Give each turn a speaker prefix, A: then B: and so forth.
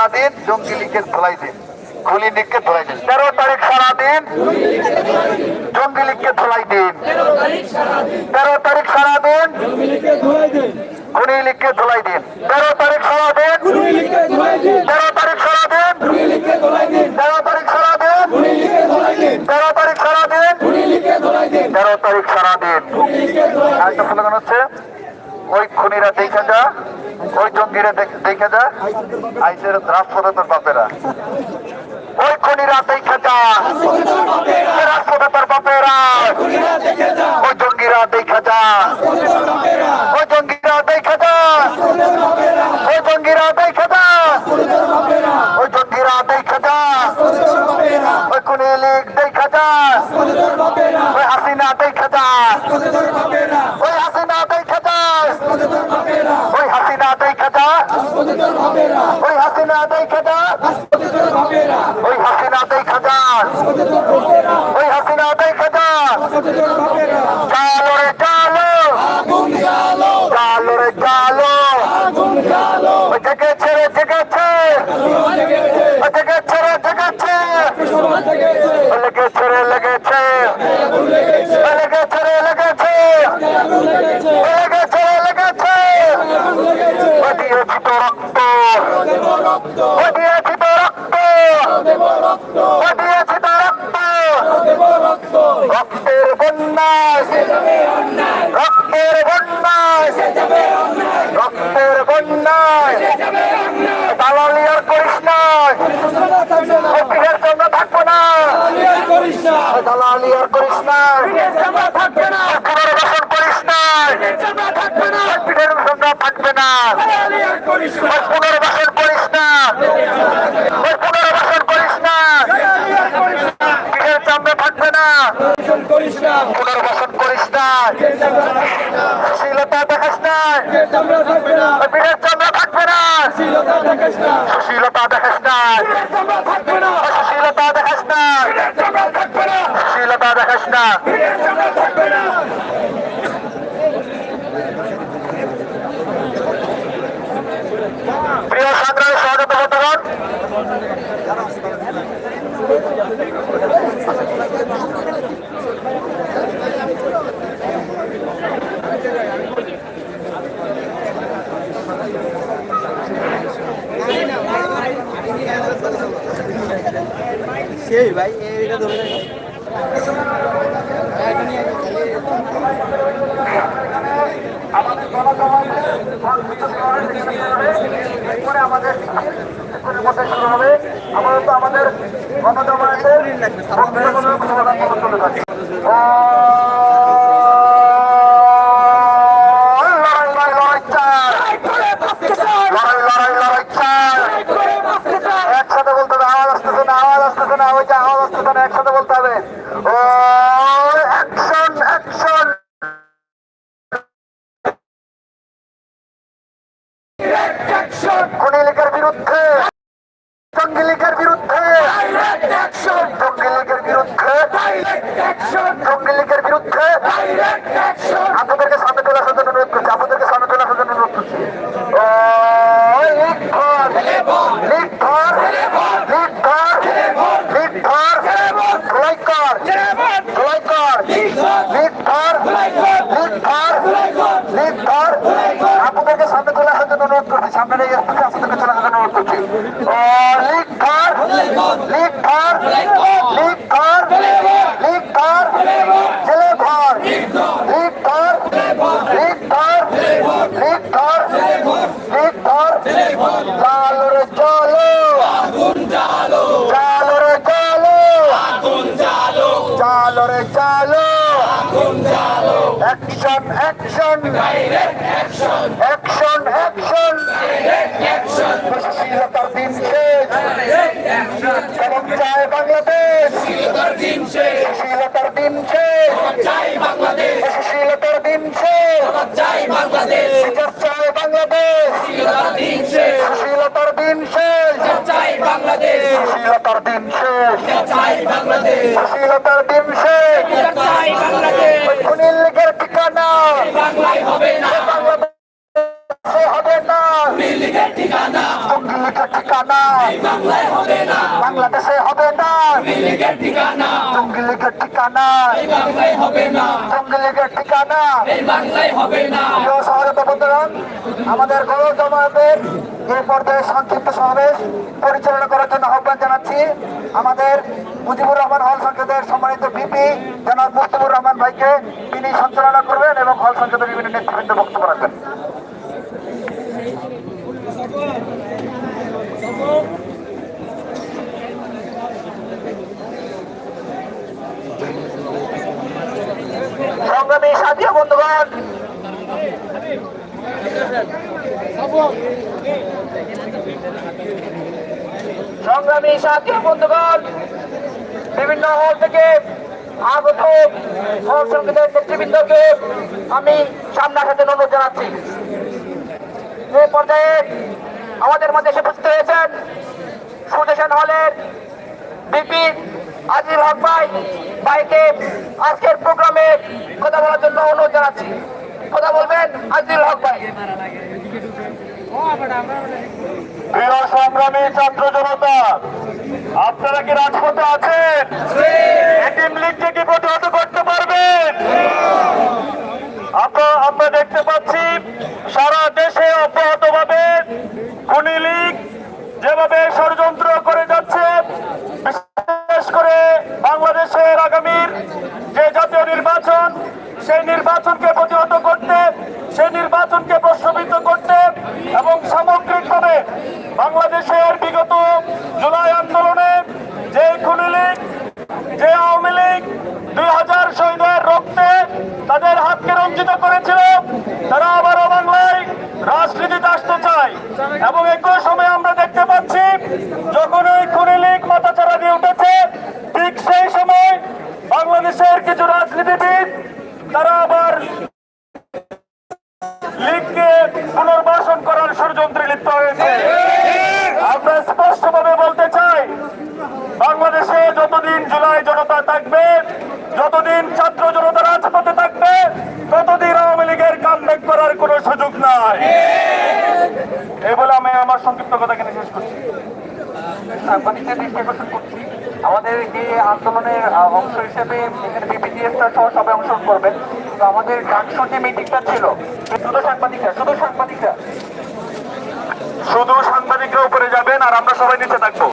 A: সারাদিন জঙ্গি লীগের ধুলাই দিন খুলি লীগকে ধুলাই দিন। তেরো তারিখ সারাদিন জঙ্গি লীগকে ধুলাই দিন। তেরো তারিখ সারাদিন দিন। তেরো তারিখ সারাদিন তেরো তারিখ সারাদিন তেরো তারিখ সারাদিন তেরো তারিখ সারাদিন তেরো তারিখ সারাদিন। আরেকটা হচ্ছে ওই খুনিরা দেখে যা, ওই জঙ্গিরা দেখ- যা আইসের তোর বাপেরা। ওই খুনিরা দেখে যা তোর বাপেরা। ওই জঙ্গিরা দেখে যা ওই জঙ্গিরা দেখে যা ওই জঙ্গিরা দেখে যা ওই জঙ্গিরা দেখে যা ওই খুনি লীগ দেখে যা ওই হাসিনা দেখে যা ওই হাসিনা দেখে যা ওই হাসিনা দেখে যা ওই হাসিনা দেখে যা ওই হাসিনা দেখে যা ওই হাসিনা দেখে যা চালো রে চালো চালো রে চালো ওই জেগেছে রে জেগেছে ওই জেগেছে রে জেগেছে ওই লেগেছে রে লেগেছে ওই লেগেছে রে লেগেছে ওই লেগেছে রে লেগেছে ওই দিয়েছি তো রক্ত ওই দিয়েছি তো রক্ত ওই দিয়েছি তো রক্ত রক্তের বন্যায় রক্তের বন্যায় রক্তের বন্যায় দালালি আর করিস না ওই পিঠের জন্য থাকব না ওই দালালি আর করিস না। পুনর্বাসন করিস না। থাকবে পুনর্বাসন করিস না। পুনর্বাসন করিস না। পিঠের চামড়া থাকবে না। পুনর্বাসন করিস না। সুশীলতা দেখাস না। পিঠের চামড়া থাকবে না। সুশীলতা দেখাস না ওই সুশীলতা দেখাস না সুশীলতা দেখাস না প্রিয় সংগ্রামী স্বাগত বন্ধুগণ
B: সেই ভাই এইটা ধরে
A: আমাদের আমাদের শুরু হবে আমাদের গণজমায়েতের বক্তব্যগুলো সমাধান চলে যাচ্ছে খুনি লীগের বিরুদ্ধে! জঙ্গি লীগের বিরুদ্ধে! জঙ্গি লীগের বিরুদ্ধে! জঙ্গি লীগের বিরুদ্ধে! আপনাদেরকে সামনে চলে আসার জন্য অনুরোধ করছি। আপনাদেরকে সামনে চলে আসার জন্য অনুরোধ করছি লীগ ধর লীগ ধর লীগ ধর লীগ ধর ধুলাই কর ধুলাই কর লীগ ধর লীগ ধর লীগ ধর আপনাদেরকে সামনে চলে আসার সামনে রেগে আসতেছে আপনাদেরকে চলে আসার অনুরোধ করছি। ও লীগ ধর লীগ ধর লীগ ধর লীগ ধর জেলে ধর লীগ ধর লীগ ধর লীগ ধর লীগ ধর চালো রে চলো চালো রে চলো চালো রে চালো অ্যাকশন অ্যাকশন অ্যাকশন অ্যাকশন সুশীলতার দিন শেষ এবং চায় বাংলাদেশ সুশীলতার দিন শেষ সুশীলতার দিন শেষ সুশীলতার দিন শেষ বিচার চায় বাংলাদেশ সুশীলতার দিন শেষ সুশীলতার দিন শেষ সুশীলতার দিন শেষ খুনির লীগের ঠিকানা হবে না।
C: বাংলাদেশে
A: ঠিকানা।
C: জঙ্গি লীগের ঠিকানা।
A: এই বাংলায় হবে না। ঠিকানা। এই বাংলায় হবে না।
C: সহজাত আমাদের গণ জমায়েতের এই পর্যায়ে সংক্ষিপ্ত সমাবেশ পরিচালনা করার জন্য আহ্বান জানাচ্ছি। আমাদের মুজিবুর রহমান হল সংসদের সম্মানিত ভিপি জনাব মুস্তাফুর রহমান ভাইকে তিনি সঞ্চালনা করবেন এবং হল সংসদের বিভিন্ন নেতৃবৃন্দ বক্তব্য রাখবেন সংগ্রামী সাথী বন্ধুগণ সংগ্রামী সাথী বন্ধুগণ, বিভিন্ন হল থেকে আগত সংসদের নেতৃবৃন্দকে আমি সামনে জন্য অনুরোধ জানাচ্ছি। এই পর্যায়ে আমাদের মধ্যে এসে উপস্থিত হয়েছেন আজির হক ভাই। ভাইকে আজকের প্রোগ্রামে কথা বলার জন্য অনুরোধ জানাচ্ছি। কথা বলবেন আজিল হক ভাই। প্রিয় সংগ্রামী ছাত্র জনতা, আপনারা কি রাজপথে আছেন? এটিএম লীগকে কি প্রতিহত করতে পারবেন আমরা আমরা দেখতে পাচ্ছি সারা দেশে অব্যাহতভাবে খুনি লীগ যেভাবে সেই নির্বাচনকে প্রতিহত করতে, সেই নির্বাচনকে প্রশ্নবিদ্ধ করতে এবং সামগ্রিকভাবে বাংলাদেশের বিগত জুলাই আন্দোলনে যে খুনি লীগ, যে আওয়ামী লীগ দুই হাজার শহীদের রক্তে তাদের হাতকে রঞ্জিত করেছিল, তারা আবারও বাংলায় রাজনীতিতে আসতে চায়। এবং একই সময় আমরা দেখতে পাচ্ছি, যখন যতদিন জুলাই জনতা থাকবে, যতদিন ছাত্র জনতা রাজপথে থাকবে, ততদিন আওয়ামী লীগের কামব্যাক করার কোনো সুযোগ নাই। এই বলে আমি আমার সংক্ষিপ্ত কথা কেন শেষ করছি। আমাদের আন্দোলনের অংশ হিসেবে সবাই অংশগ্রহণ করবেন তো আমাদের ডাকসুর যে মিটিংটা ছিল শুধু সাংবাদিকরা শুধু সাংবাদিকরা। শুধু সাংবাদিকরা উপরে যাবেন আর আমরা সবাই নিচে থাকব।